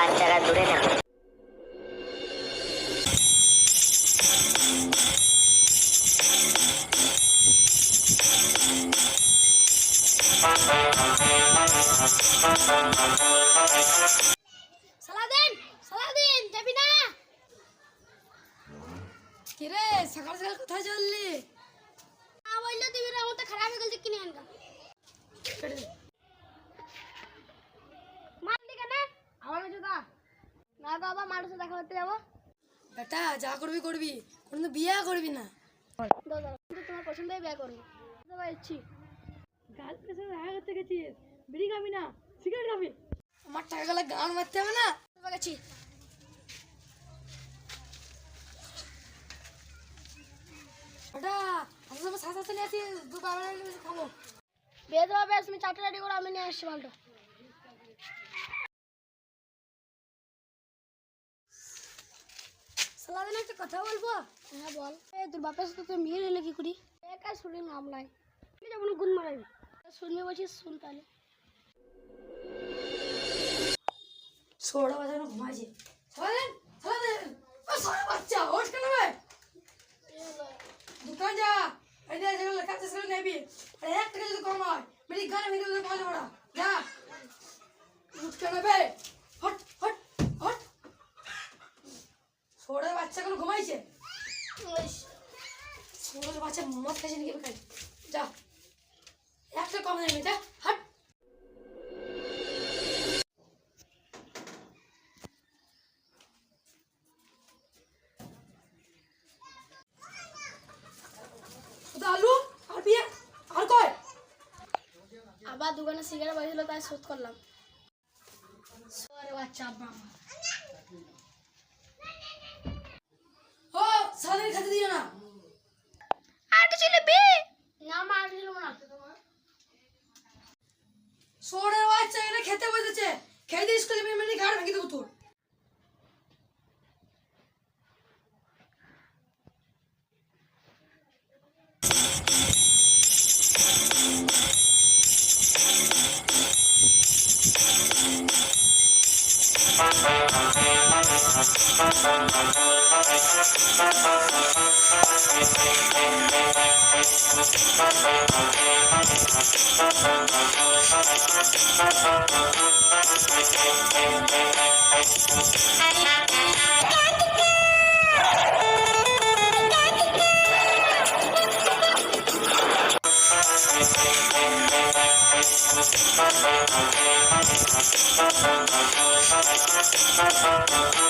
বাচ্চারা দূরে না সালাদিন সালাদিন যাবি না? কিরে সকাল সকাল কোথায় চললি? না বললে দিবি না আমার তো খারাপ হয়ে গেছে কিনে আনগা মারলি কেন আমার কাছে দা না গো আবার মানুষের দেখা করতে যাব বেটা যা করবি করবি। কোনো বিয়ে করবি না। তোমার পছন্দের বিয়ে করব বিড়ি খাবি না সিগারেট খাবি আমার টাকা গান মারতে হবে না। গেছি বেটা আমি সব সাথে সাথে নিয়ে আসি দু খাব। দেওয়া বেশ, তুমি চারটে রেডি করে, আমি নিয়ে আসছি মালটা। সালাদিন একটা কথা বলব? হ্যাঁ বল। এ তোর বাপের সাথে তুই মেয়ে নিলে কি করি একা শুনি নাম নাই। যেমন গুণ মারাবি। শুনবি বলছিস শুন তাহলে। ষোলো বাজানো ঘুমাইছে বাচ্চা ওঠ কেন বে দোকান যা। এই যেগুলো লেখা আছে সেগুলো নেবি। আর এক টাকা যদি কম হয় মেরি গানে যা। উঠ কেন হট হট হট। ছোড়ে বাচ্চাগুলো ঘুমাইছে। ছোড়ে বাচ্চা মদ খাইছে নাকি খাই। যা একটা কম নেবে যা হট। আলু আর কয় আবার দোকানে সিগারেট বাজছিল তাই শোধ করলাম। সরে বাচ্চা আব্বা আমার। সাদের খেতে দিও না। আর কিছু নেবে না মা আর কিছু না। সরে বাচ্চা এখানে খেতে বসেছে। খেয়ে দিয়ে স্কুলে মেয়ে ঘাড় ভেঙে দেবো তোর। একা একা খাবি তোর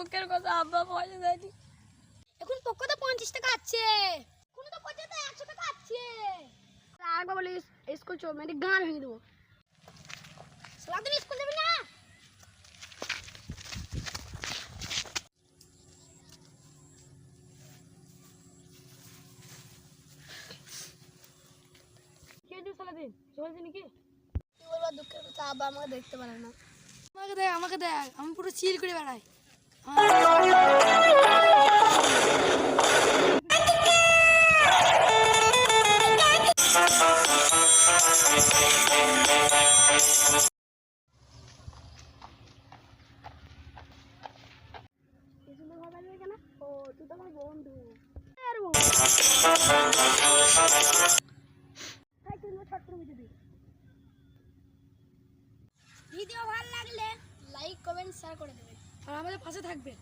দুঃখের কথা আব্বা পয়সা দেয়নি। এখন পক্ষতে পঞ্চাশ টাকা আছে। কোনো তো পর্যন্ত একশো টাকা আছে। আরেকবার বলি স্কুল চো মানে গান ভেঙে দেবো। সারাদিন স্কুল যাবি না? কে দিও সারাদিন চলছে নাকি কি? বলব দুঃখের কথা আব্বা আমাকে দেখতে পারে না। আমাকে দেখ আমাকে দেখ আমি পুরো চিল করে বেড়াই। ভিডিও ভালো লাগলে লাইক কমেন্ট শেয়ার করে দেবেন। আর আমাদের পাশে থাকবে